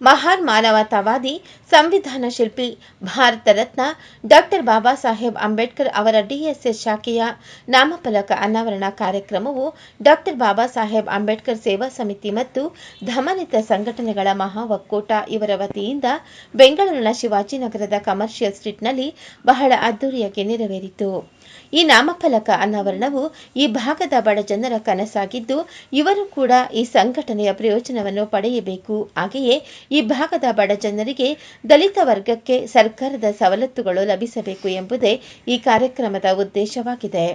ಮಹಾನ್ ಮಾನವತಾವಾದಿ, ಸಂವಿಧಾನ ಶಿಲ್ಪಿ, ಭಾರತ ರತ್ನ ಡಾಕ್ಟರ್ ಬಾಬಾ ಸಾಹೇಬ್ ಅಂಬೇಡ್ಕರ್ ಅವರ ಡಿಎಸ್ಎಸ್ ಶಾಖೆಯ ನಾಮಫಲಕ ಅನಾವರಣ ಕಾರ್ಯಕ್ರಮವು ಡಾಕ್ಟರ್ ಬಾಬಾ ಸಾಹೇಬ್ ಅಂಬೇಡ್ಕರ್ ಸೇವಾ ಸಮಿತಿ ಮತ್ತು ಧಮನಿತ ಸಂಘಟನೆಗಳ ಮಹಾ ಒಕ್ಕೂಟ ಇವರ ವತಿಯಿಂದ ಬೆಂಗಳೂರಿನ ಶಿವಾಜಿನಗರದ ಕಮರ್ಷಿಯಲ್ ಸ್ಟ್ರೀಟ್ನಲ್ಲಿ ಬಹಳ ಅದ್ದೂರಿಯಾಗಿ ನೆರವೇರಿತು. ಈ ನಾಮಫಲಕ ಅನಾವರಣವು ಈ ಭಾಗದ ಬಡ ಜನರ ಕನಸಾಗಿದ್ದು, ಇವರು ಕೂಡ ಈ ಸಂಘಟನೆಯ ಪ್ರಯೋಜನವನ್ನು ಪಡೆಯಬೇಕು. ಹಾಗೆಯೇ ಈ ಭಾಗದ ಬಡ ಜನರಿಗೆ ದಲಿತ ವರ್ಗಕ್ಕೆ ಸರ್ಕಾರದ ಸವಲತ್ತುಗಳು ಲಭಿಸಬೇಕು ಎಂಬುದೇ ಈ ಕಾರ್ಯಕ್ರಮದ ಉದ್ದೇಶವಾಗಿದೆ.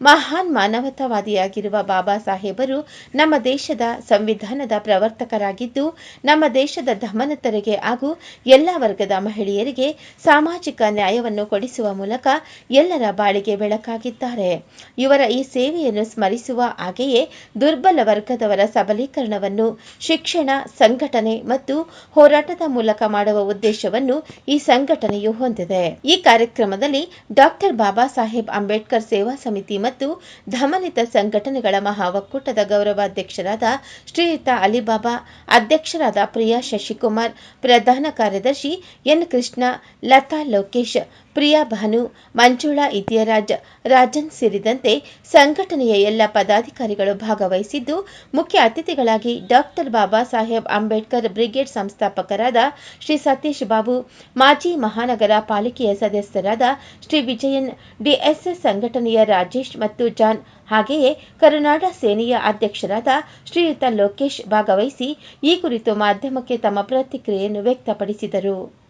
ಮಹಾನ್ ಮಾನವತಾವಾದಿಯಾಗಿರುವ ಬಾಬಾ ಸಾಹೇಬರು ನಮ್ಮ ದೇಶದ ಸಂವಿಧಾನದ ಪ್ರವರ್ತಕರಾಗಿದ್ದು, ನಮ್ಮ ದೇಶದ ಧಮನತರಿಗೆ ಹಾಗೂ ಎಲ್ಲ ವರ್ಗದ ಮಹಿಳೆಯರಿಗೆ ಸಾಮಾಜಿಕ ನ್ಯಾಯವನ್ನು ಕೊಡಿಸುವ ಮೂಲಕ ಎಲ್ಲರ ಬಾಳಿಗೆ ಬೆಳಕಾಗಿದ್ದಾರೆ. ಇವರ ಈ ಸೇವೆಯನ್ನು ಸ್ಮರಿಸುವ ಹಾಗೆಯೇ ದುರ್ಬಲ ವರ್ಗದವರ ಸಬಲೀಕರಣವನ್ನು ಶಿಕ್ಷಣ, ಸಂಘಟನೆ ಮತ್ತು ಹೋರಾಟದ ಮೂಲಕ ಮಾಡುವ ಉದ್ದೇಶವನ್ನು ಈ ಸಂಘಟನೆಯು ಹೊಂದಿದೆ. ಈ ಕಾರ್ಯಕ್ರಮದಲ್ಲಿ ಡಾಕ್ಟರ್ ಬಾಬಾ ಸಾಹೇಬ್ ಅಂಬೇಡ್ಕರ್ ಸೇವಾ ಸಮಿತಿ ಮತ್ತು ಧಮನಿತ ಸಂಘಟನೆಗಳ ಮಹಾ ಒಕ್ಕೂಟದ ಗೌರವಾಧ್ಯಕ್ಷರಾದ ಶ್ರೀಯುತ ಅಲಿಬಾಬಾ, ಅಧ್ಯಕ್ಷರಾದ ಪ್ರಿಯಾ ಶಶಿಕುಮಾರ್, ಪ್ರಧಾನ ಕಾರ್ಯದರ್ಶಿ ಎನ್ ಕೃಷ್ಣ, ಲತಾ ಲೋಕೇಶ್, ಪ್ರಿಯಾ ಭಾನು, ಮಂಜುಳಾ ಇತಿಯರಾಜ್, ರಾಜನ್ ಸೇರಿದಂತೆ ಸಂಘಟನೆಯ ಎಲ್ಲ ಪದಾಧಿಕಾರಿಗಳು ಭಾಗವಹಿಸಿದ್ದು, ಮುಖ್ಯ ಅತಿಥಿಗಳಾಗಿ ಡಾಕ್ಟರ್ ಬಾಬಾ ಸಾಹೇಬ್ ಅಂಬೇಡ್ಕರ್ ಬ್ರಿಗೇಡ್ ಸಂಸ್ಥಾಪಕರಾದ ಶ್ರೀ ಸತೀಶ್ ಬಾಬು, ಮಾಜಿ ಮಹಾನಗರ ಪಾಲಿಕೆಯ ಸದಸ್ಯರಾದ ಶ್ರೀ ವಿಜಯನ್ ಡಿಎಸ್ಎಸ್ ಸಂಘಟನೆಯ ರಾಜೇಶ್ ಮತ್ತು ಜಾನ್. ಹಾಗೆಯೇ ಕರುನಾಡ ಸೇನೆಯ ಅಧ್ಯಕ್ಷರಾದ ಶ್ರೀಯುತ ಲೋಕೇಶ್ ಭಾಗವಹಿಸಿ ಈ ಕುರಿತು ಮಾಧ್ಯಮಕ್ಕೆ ತಮ್ಮ ಪ್ರತಿಕ್ರಿಯೆಯನ್ನು ವ್ಯಕ್ತಪಡಿಸಿದರು.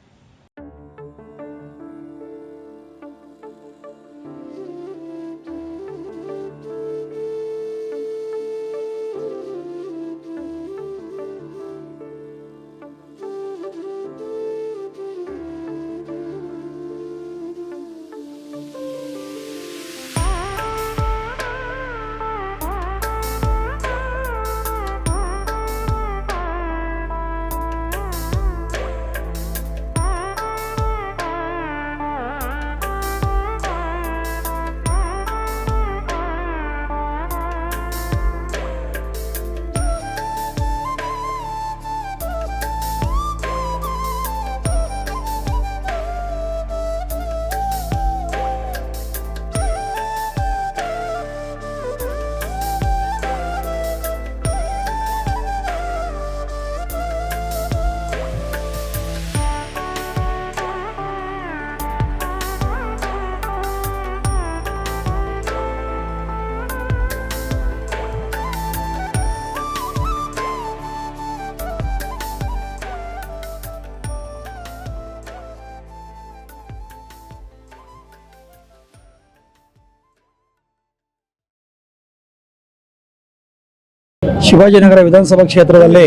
ಶಿವಾಜಿನಗರ ವಿಧಾನಸಭಾ ಕ್ಷೇತ್ರದಲ್ಲಿ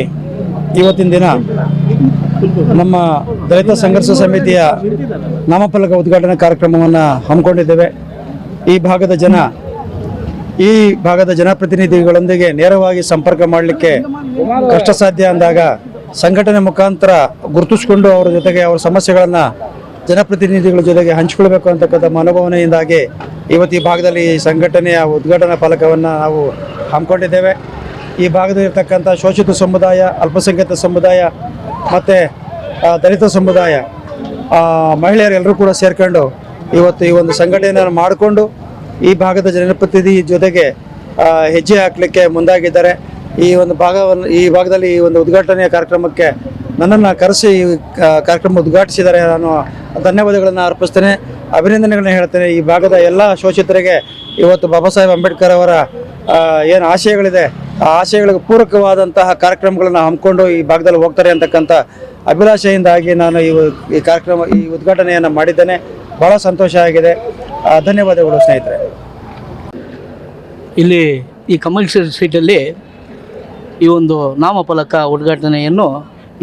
ಇವತ್ತಿನ ದಿನ ನಮ್ಮ ದಲಿತ ಸಂಘರ್ಷ ಸಮಿತಿಯ ನಾಮಫಲಕ ಉದ್ಘಾಟನಾ ಕಾರ್ಯಕ್ರಮವನ್ನು ಹಮ್ಮಿಕೊಂಡಿದ್ದೇವೆ. ಈ ಭಾಗದ ಜನ, ಈ ಭಾಗದ ಜನಪ್ರತಿನಿಧಿಗಳೊಂದಿಗೆ ನೇರವಾಗಿ ಸಂಪರ್ಕ ಮಾಡಲಿಕ್ಕೆ ಕಷ್ಟ ಸಾಧ್ಯ ಅಂದಾಗ ಸಂಘಟನೆ ಮುಖಾಂತರ ಗುರುತಿಸಿಕೊಂಡು ಅವರ ಜೊತೆಗೆ ಅವರ ಸಮಸ್ಯೆಗಳನ್ನು ಜನಪ್ರತಿನಿಧಿಗಳ ಜೊತೆಗೆ ಹಂಚಿಕೊಳ್ಬೇಕು ಅಂತಕ್ಕಂಥ ಮನೋಭಾವನೆಯಿಂದಾಗಿ ಇವತ್ತು ಈ ಭಾಗದಲ್ಲಿ ಈ ಸಂಘಟನೆಯ ಉದ್ಘಾಟನಾ ಫಲಕವನ್ನು ನಾವು ಹಮ್ಮಿಕೊಂಡಿದ್ದೇವೆ. ಈ ಭಾಗದಲ್ಲಿರ್ತಕ್ಕಂಥ ಶೋಷಿತ ಸಮುದಾಯ, ಅಲ್ಪಸಂಖ್ಯಾತ ಸಮುದಾಯ ಮತ್ತು ದಲಿತ ಸಮುದಾಯ ಮಹಿಳೆಯರೆಲ್ಲರೂ ಕೂಡ ಸೇರ್ಕೊಂಡು ಇವತ್ತು ಈ ಒಂದು ಸಂಘಟನೆಯನ್ನು ಮಾಡಿಕೊಂಡು ಈ ಭಾಗದ ಜನಪ್ರತಿನಿಧಿ ಜೊತೆಗೆ ಹೆಜ್ಜೆ ಹಾಕಲಿಕ್ಕೆ ಮುಂದಾಗಿದ್ದಾರೆ. ಈ ಒಂದು ಭಾಗವನ್ನು, ಈ ಭಾಗದಲ್ಲಿ ಈ ಒಂದು ಉದ್ಘಾಟನೆಯ ಕಾರ್ಯಕ್ರಮಕ್ಕೆ ನನ್ನನ್ನು ಕರೆಸಿ ಈ ಕಾರ್ಯಕ್ರಮ ಉದ್ಘಾಟಿಸಿದ್ದಾರೆ. ನಾನು ಧನ್ಯವಾದಗಳನ್ನು ಅರ್ಪಿಸ್ತೇನೆ. ಅಭಿನಂದನೆಗಳನ್ನ ಹೇಳ್ತೇನೆ. ಈ ಭಾಗದ ಎಲ್ಲ ಶೋಷಿತರಿಗೆ ಇವತ್ತು ಬಾಬಾ ಸಾಹೇಬ್ ಅಂಬೇಡ್ಕರ್ ಅವರ ಏನು ಆಶಯಗಳಿದೆ ಆಶಯಗಳಿಗೆ ಪೂರಕವಾದಂತಹ ಕಾರ್ಯಕ್ರಮಗಳನ್ನು ಹಮ್ಮಿಕೊಂಡು ಈ ಭಾಗದಲ್ಲಿ ಹೋಗ್ತಾರೆ ಅಂತಕ್ಕಂಥ ಅಭಿಲಾಷೆಯಿಂದಾಗಿ ನಾನು ಈ ಈ ಕಾರ್ಯಕ್ರಮ, ಈ ಉದ್ಘಾಟನೆಯನ್ನು ಮಾಡಿದ್ದೇನೆ. ಭಾಳ ಸಂತೋಷ ಆಗಿದೆ. ಧನ್ಯವಾದಗಳು ಸ್ನೇಹಿತರೆ. ಇಲ್ಲಿ ಈ ಕಮಲ್ ಸ್ಟ್ರೀಟಲ್ಲಿ ಈ ಒಂದು ನಾಮಫಲಕ ಉದ್ಘಾಟನೆಯನ್ನು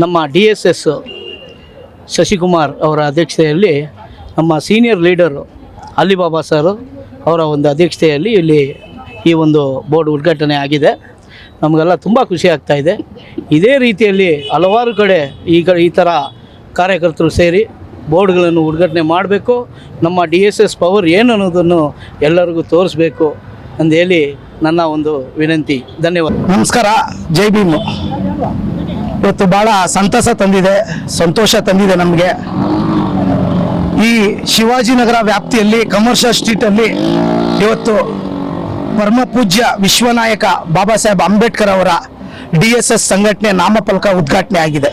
ನಮ್ಮ ಡಿ ಎಸ್ ಎಸ್ ಶಶಿಕುಮಾರ್ ಅವರ ಅಧ್ಯಕ್ಷತೆಯಲ್ಲಿ ನಮ್ಮ ಸೀನಿಯರ್ ಲೀಡರು ಅಲಿಬಾಬಾ ಸರ್ ಅವರ ಒಂದು ಅಧ್ಯಕ್ಷತೆಯಲ್ಲಿ ಇಲ್ಲಿ ಈ ಒಂದು ಬೋರ್ಡ್ ಉದ್ಘಾಟನೆ ಆಗಿದೆ. ನಮಗೆಲ್ಲ ತುಂಬ ಖುಷಿ ಆಗ್ತಾ ಇದೆ. ಇದೇ ರೀತಿಯಲ್ಲಿ ಹಲವಾರು ಕಡೆ ಈಗ ಈ ಥರ ಕಾರ್ಯಕರ್ತರು ಸೇರಿ ಬೋರ್ಡ್ಗಳನ್ನು ಉದ್ಘಾಟನೆ ಮಾಡಬೇಕು. ನಮ್ಮ ಡಿ ಎಸ್ ಎಸ್ ಪವರ್ ಏನು ಅನ್ನೋದನ್ನು ಎಲ್ಲರಿಗೂ ತೋರಿಸ್ಬೇಕು ಅಂದೇಳಿ ನನ್ನ ಒಂದು ವಿನಂತಿ. ಧನ್ಯವಾದ. ನಮಸ್ಕಾರ. ಜೈ ಭೀಮ್. ಇವತ್ತು ಭಾಳ ಸಂತಸ ತಂದಿದೆ, ಸಂತೋಷ ತಂದಿದೆ ನಮಗೆ. ಈ ಶಿವಾಜಿನಗರ ವ್ಯಾಪ್ತಿಯಲ್ಲಿ ಕಮರ್ಷಿಯಲ್ ಸ್ಟ್ರೀಟಲ್ಲಿ ಇವತ್ತು ಪರಮ ಪೂಜ್ಯ ವಿಶ್ವನಾಯಕ ಬಾಬಾ ಸಾಹೇಬ್ ಅಂಬೇಡ್ಕರ್ ಅವರ ಡಿ ಎಸ್ ಎಸ್ ಸಂಘಟನೆ ನಾಮಫಲಕ ಉದ್ಘಾಟನೆ ಆಗಿದೆ.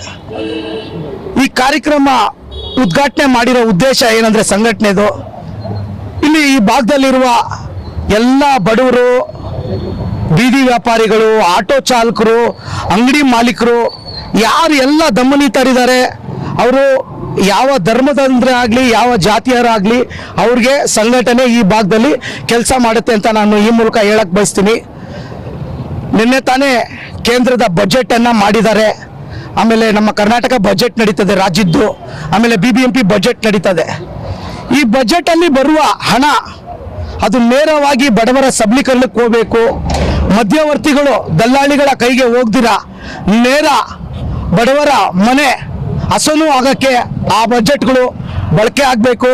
ಈ ಕಾರ್ಯಕ್ರಮ ಉದ್ಘಾಟನೆ ಮಾಡಿರೋ ಉದ್ದೇಶ ಏನಂದ್ರೆ ಸಂಘಟನೆದು. ಇಲ್ಲಿ ಈ ಭಾಗದಲ್ಲಿರುವ ಎಲ್ಲ ಬಡವರು, ಬೀದಿ ವ್ಯಾಪಾರಿಗಳು, ಆಟೋ ಚಾಲಕರು, ಅಂಗಡಿ ಮಾಲೀಕರು, ಯಾರು ಎಲ್ಲ ದಮನಿತರಿದ್ದಾರೆ ಅವರು ಯಾವ ಧರ್ಮದಂದ್ರೆ ಆಗಲಿ, ಯಾವ ಜಾತಿಯರಾಗಲಿ ಅವ್ರಿಗೆ ಸಂಘಟನೆ ಈ ಭಾಗದಲ್ಲಿ ಕೆಲಸ ಮಾಡುತ್ತೆ ಅಂತ ನಾನು ಈ ಮೂಲಕ ಹೇಳಕ್ಕೆ ಬಯಸ್ತೀನಿ. ನಿನ್ನೆ ತಾನೇ ಕೇಂದ್ರದ ಬಜೆಟ್ ಅನ್ನ ಮಾಡಿದ್ದಾರೆ. ಆಮೇಲೆ ನಮ್ಮ ಕರ್ನಾಟಕ ಬಜೆಟ್ ನಡೀತದೆ ರಾಜ್ಯದ್ದು. ಆಮೇಲೆ B B M P budget ನಡೀತದೆ. ಈ ಬಜೆಟ್ ಅಲ್ಲಿ ಬರುವ ಹಣ, ಅದು ನೇರವಾಗಿ ಬಡವರ ಸಬಲೀಕರಣಕ್ಕೆ ಹೋಗಬೇಕು. ಮಧ್ಯವರ್ತಿಗಳು, ದಲ್ಲಾಳಿಗಳ ಕೈಗೆ ಹೋಗ್ದಿರ, ನೇರ ಬಡವರ ಮನೆ ಹಸನು ಆಗಕ್ಕೆ ಆ ಬಜೆಟ್ಗಳು ಬಳಕೆ ಆಗಬೇಕು.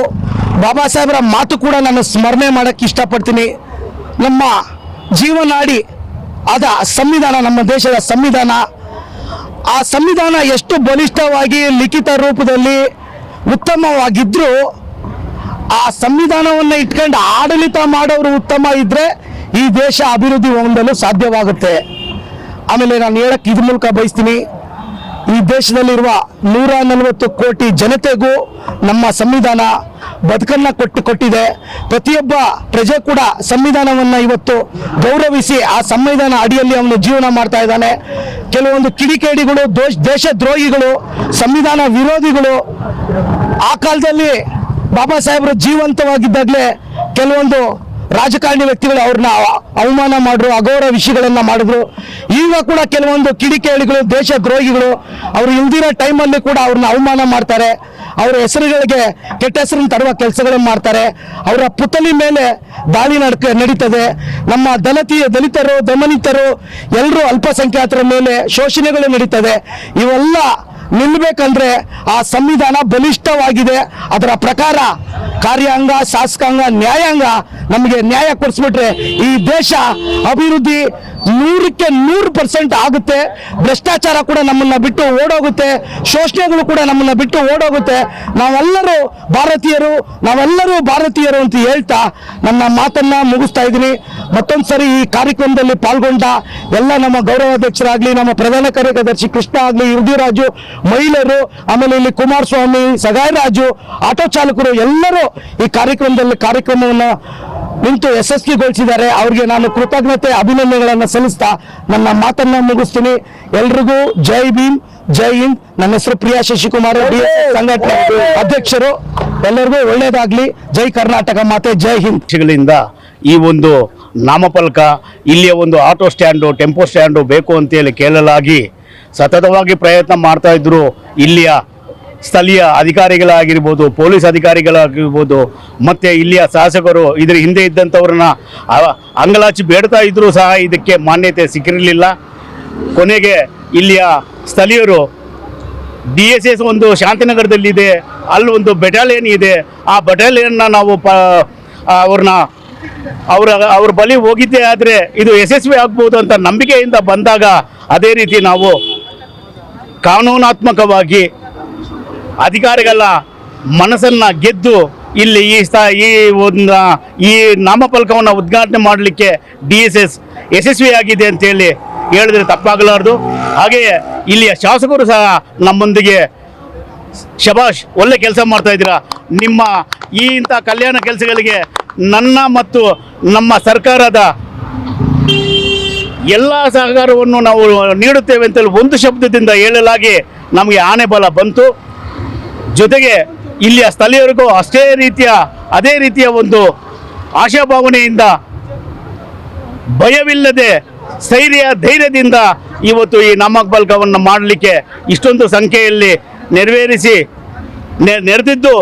ಬಾಬಾ ಸಾಹೇಬರ ಮಾತು ಕೂಡ ನಾನು ಸ್ಮರಣೆ ಮಾಡಕ್ಕೆ ಇಷ್ಟಪಡ್ತೀನಿ. ನಮ್ಮ ಜೀವನಾಡಿ ಆದ ಸಂವಿಧಾನ, ನಮ್ಮ ದೇಶದ ಸಂವಿಧಾನ, ಆ ಸಂವಿಧಾನ ಎಷ್ಟು ಬಲಿಷ್ಠವಾಗಿ, ಲಿಖಿತ ರೂಪದಲ್ಲಿ ಉತ್ತಮವಾಗಿದ್ದರೂ ಆ ಸಂವಿಧಾನವನ್ನು ಇಟ್ಕೊಂಡು ಆಡಳಿತ ಮಾಡೋರು ಉತ್ತಮ ಇದ್ದರೆ ಈ ದೇಶ ಅಭಿವೃದ್ಧಿ ಹೊಂದಲು ಸಾಧ್ಯವಾಗುತ್ತೆ. ಆಮೇಲೆ ನಾನು ಹೇಳಕ್ಕೆ ಇದ್ರ ಮೂಲಕ ಬಯಸ್ತೀನಿ. ಈ ದೇಶದಲ್ಲಿರುವ ನೂರ ನಲವತ್ತು ಕೋಟಿ ಜನತೆಗೂ ನಮ್ಮ ಸಂವಿಧಾನ ಬದುಕನ್ನ ಕೊಟ್ಟು ಕೊಟ್ಟಿದೆ. ಪ್ರತಿಯೊಬ್ಬ ಪ್ರಜೆ ಕೂಡ ಸಂವಿಧಾನವನ್ನ ಇವತ್ತು ಗೌರವಿಸಿ ಆ ಸಂವಿಧಾನ ಅಡಿಯಲ್ಲಿ ಅವನು ಜೀವನ ಮಾಡ್ತಾ ಇದ್ದಾನೆ. ಕೆಲವೊಂದು ಕಿಡಿಕೇಡಿಗಳು, ದೋಷ, ದೇಶದ್ರೋಹಿಗಳು, ಸಂವಿಧಾನ ವಿರೋಧಿಗಳು ಆ ಕಾಲದಲ್ಲಿ ಬಾಬಾ ಸಾಹೇಬರು ಜೀವಂತವಾಗಿದ್ದಾಗಲೇ ಕೆಲವೊಂದು ರಾಜಕಾರಣಿ ವ್ಯಕ್ತಿಗಳು ಅವ್ರನ್ನ ಅವಮಾನ ಮಾಡಿದ್ರು ಅಗೌರವ ವಿಷಯಗಳನ್ನ ಮಾಡಿದ್ರು. ಈಗ ಕೂಡ ಕೆಲವೊಂದು ಕಿಡಿಕೇಳಿಗಳು ದೇಶ ದ್ರೋಹಿಗಳು ಅವರು ಇಲ್ದಿರೋ ಟೈಮಲ್ಲಿ ಕೂಡ ಅವ್ರನ್ನ ಅವಮಾನ ಮಾಡ್ತಾರೆ. ಅವರ ಹೆಸರುಗಳಿಗೆ ಕೆಟ್ಟ ಹೆಸರನ್ನು ತರುವ ಕೆಲಸಗಳನ್ನು ಮಾಡ್ತಾರೆ. ಅವರ ಪುತಲಿ ಮೇಲೆ ದಾಳಿ ನಡ್ಕ ನಡೀತದೆ. ನಮ್ಮ ದಲಿತ ದಲಿತರು, ದಮನಿತರು ಎಲ್ಲರೂ ಅಲ್ಪಸಂಖ್ಯಾತರ ಮೇಲೆ ಶೋಷಣೆಗಳು ನಡೀತದೆ. ಇವೆಲ್ಲ ನಿಲ್ಬೇಕಂದ್ರೆ ಆ ಸಂವಿಧಾನ ಬಲಿಷ್ಠವಾಗಿದೆ. ಅದರ ಪ್ರಕಾರ ಕಾರ್ಯಾಂಗ, ಶಾಸಕಾಂಗ, ನ್ಯಾಯಾಂಗ ನಮಗೆ ನ್ಯಾಯ ಕೊಡಿಸ್ಬಿಟ್ರೆ ಈ ದೇಶ ಅಭಿವೃದ್ಧಿ ನೂರಕ್ಕೆ ನೂರು ಪರ್ಸೆಂಟ್ ಆಗುತ್ತೆ. ಭ್ರಷ್ಟಾಚಾರ ಕೂಡ ನಮ್ಮನ್ನ ಬಿಟ್ಟು ಓಡೋಗುತ್ತೆ. ಶೋಷಣೆಗಳು ಕೂಡ ನಮ್ಮನ್ನ ಬಿಟ್ಟು ಓಡೋಗುತ್ತೆ. ನಾವೆಲ್ಲರೂ ಭಾರತೀಯರು ನಾವೆಲ್ಲರೂ ಭಾರತೀಯರು ಅಂತ ಹೇಳ್ತಾ ನನ್ನ ಮಾತನ್ನ ಮುಗಿಸ್ತಾ ಇದ್ದೀನಿ. ಮತ್ತೊಂದು ಸರಿ ಈ ಕಾರ್ಯಕ್ರಮದಲ್ಲಿ ಪಾಲ್ಗೊಂಡ ಎಲ್ಲ ನಮ್ಮ ಗೌರವಾಧ್ಯಕ್ಷರಾಗ್ಲಿ, ನಮ್ಮ ಪ್ರಧಾನ ಕಾರ್ಯದರ್ಶಿ ಕೃಷ್ಣ ಆಗ್ಲಿ ರಾಜು ಮಹಿಳೆಯರು, ಆಮೇಲೆ ಇಲ್ಲಿ ಕುಮಾರಸ್ವಾಮಿ, ಸಗಾಯರಾಜು, ಆಟೋ ಚಾಲಕರು ಎಲ್ಲರೂ ಈ ಕಾರ್ಯಕ್ರಮದಲ್ಲಿ ಕಾರ್ಯಕ್ರಮವನ್ನು ನಿಂತು ಯಶಸ್ವಿಗೊಳಿಸಿದ್ದಾರೆ ಅವರಿಗೆ ನಾನು ಕೃತಜ್ಞತೆ, ಅಭಿನಂದನೆಗಳನ್ನು ಸಲ್ಲಿಸ್ತಾ ನನ್ನ ಮಾತನ್ನ ಮುಗಿಸ್ತೀನಿ. ಎಲ್ರಿಗೂ ಜೈ ಭೀಮ್, ಜೈ ಹಿಂದ್. ನನ್ನ ಹೆಸರು ಪ್ರಿಯಾ ಶಶಿಕುಮಾರ್ ಸಂಘಟನೆ ಅಧ್ಯಕ್ಷರು. ಎಲ್ಲರಿಗೂ ಒಳ್ಳೇದಾಗ್ಲಿ ಜೈ ಕರ್ನಾಟಕ ಮಾತೆ, ಜೈ ಹಿಂದ್. ಈ ಒಂದು ನಾಮಫಲಕ, ಇಲ್ಲಿಯ ಒಂದು ಆಟೋ ಸ್ಟ್ಯಾಂಡು, ಟೆಂಪೋ ಸ್ಟ್ಯಾಂಡು ಬೇಕು ಅಂತೇಳಿ ಕೇಳಲಾಗಿ ಸತತವಾಗಿ ಪ್ರಯತ್ನ ಮಾಡ್ತಾ ಇದ್ರು ಇಲ್ಲಿಯ ಸ್ಥಳೀಯ ಅಧಿಕಾರಿಗಳಾಗಿರ್ಬೋದು, ಪೊಲೀಸ್ ಅಧಿಕಾರಿಗಳಾಗಿರ್ಬೋದು, ಮತ್ತು ಇಲ್ಲಿಯ ಶಾಸಕರು ಇದರ ಹಿಂದೆ ಇದ್ದಂಥವ್ರನ್ನ ಅಂಗಲಾಚಿ ಬೇಡ್ತಾ ಇದ್ದರೂ ಸಹ ಇದಕ್ಕೆ ಮಾನ್ಯತೆ ಸಿಕ್ಕಿರಲಿಲ್ಲ. ಕೊನೆಗೆ ಇಲ್ಲಿಯ ಸ್ಥಳೀಯರು ಡಿ ಎಸ್ ಎಸ್ ಒಂದು ಶಾಂತಿನಗರದಲ್ಲಿದೆ, ಅಲ್ಲಿ ಒಂದು ಬೆಟಾಲಿಯನ್ ಇದೆ. ಆ ಬೆಟಾಲಿಯನ್ನ ನಾವು ಪ ಅವ್ರನ್ನ ಅವರ, ಅವ್ರ ಬಳಿ ಹೋಗಿದ್ದೇ ಆದರೆ ಇದು ಯಶಸ್ವಿ ಆಗ್ಬೋದು ಅಂತ ನಂಬಿಕೆಯಿಂದ ಬಂದಾಗ ಅದೇ ರೀತಿ ನಾವು ಕಾನೂನಾತ್ಮಕವಾಗಿ ಅಧಿಕಾರಿಗಳ ಮನಸ್ಸನ್ನ ಗೆದ್ದು ಇಲ್ಲಿ ಈ ಸ್ಥ, ಈ ಒಂದು, ಈ ನಾಮಫಲಕವನ್ನು ಉದ್ಘಾಟನೆ ಮಾಡಲಿಕ್ಕೆ ಡಿ ಎಸ್ ಎಸ್ ಯಶಸ್ವಿಯಾಗಿದೆ ಅಂತೇಳಿ ಹೇಳಿದ್ರೆ ತಪ್ಪಾಗಲಾರ್ದು. ಹಾಗೆಯೇ ಇಲ್ಲಿಯ ಶಾಸಕರು ಸಹ ನಮ್ಮೊಂದಿಗೆ ಶಬಾಷ್ ಒಳ್ಳೆ ಕೆಲಸ ಮಾಡ್ತಾ ಇದ್ದೀರಾ? ನಿಮ್ಮ ಈ ಇಂಥ ಕಲ್ಯಾಣ ಕೆಲಸಗಳಿಗೆ ನನ್ನ ಮತ್ತು ನಮ್ಮ ಸರ್ಕಾರದ ಎಲ್ಲ ಸಹಕಾರವನ್ನು ನಾವು ನೀಡುತ್ತೇವೆ ಅಂತೇಳಿ ಒಂದು ಶಬ್ದದಿಂದ ಹೇಳಲಾಗಿ ನಮಗೆ ಆನೆ ಬಲ ಬಂತು. ಜೊತೆಗೆ ಇಲ್ಲಿಯ ಸ್ಥಳೀಯರಿಗೂ ಅಷ್ಟೇ ರೀತಿಯ, ಅದೇ ರೀತಿಯ ಒಂದು ಆಶಾಭಾವನೆಯಿಂದ ಭಯವಿಲ್ಲದೆ ಸ್ಥೈರ್ಯ, ಧೈರ್ಯದಿಂದ ಇವತ್ತು ಈ ನಾಮಫಲಕವನ್ನು ಮಾಡಲಿಕ್ಕೆ ಇಷ್ಟೊಂದು ಸಂಖ್ಯೆಯಲ್ಲಿ ನೆರವೇರಿಸಿ ನೆರೆದಿದ್ದು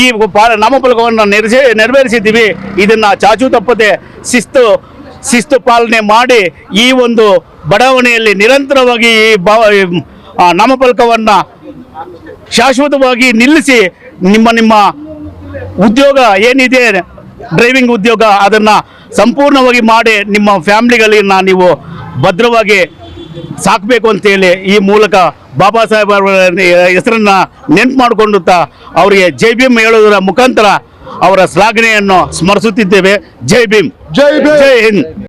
ಈ ಪಾ ನಾಮಫಲಕವನ್ನು ನೆರೆಸಿ, ನೆರವೇರಿಸಿದ್ದೀವಿ. ಇದನ್ನು ಚಾಚು ತಪ್ಪದೆ ಶಿಸ್ತು ಶಿಸ್ತು ಪಾಲನೆ ಮಾಡಿ ಈ ಒಂದು ಬಡಾವಣೆಯಲ್ಲಿ ನಿರಂತರವಾಗಿ ಈ ಬಾ ನಾಮಫಲಕವನ್ನು ಶಾಶ್ವತವಾಗಿ ನಿಲ್ಲಿಸಿ ನಿಮ್ಮ ನಿಮ್ಮ ಉದ್ಯೋಗ ಏನಿದೆ ಡ್ರೈವಿಂಗ್ ಉದ್ಯೋಗ ಅದನ್ನು ಸಂಪೂರ್ಣವಾಗಿ ಮಾಡಿ ನಿಮ್ಮ ಫ್ಯಾಮಿಲಿಗಳನ್ನ ನೀವು ಭದ್ರವಾಗಿ ಸಾಕಬೇಕು ಅಂತೇಳಿ ಈ ಮೂಲಕ ಬಾಬಾ ಸಾಹೇಬ್ ಅವರ ಹೆಸರನ್ನ ನೆನ್ಪು ಮಾಡಿಕೊಂಡುತ್ತಾ ಅವರಿಗೆ ಜೈ ಭೀಮ್ ಹೇಳೋದರ ಮುಖಾಂತರ ಅವರ ಶ್ಲಾಘನೆಯನ್ನು ಸ್ಮರಿಸುತ್ತಿದ್ದೇವೆ. ಜೈ ಭೀಮ್. ಜೈ ಜೈ ಹಿಂದ್.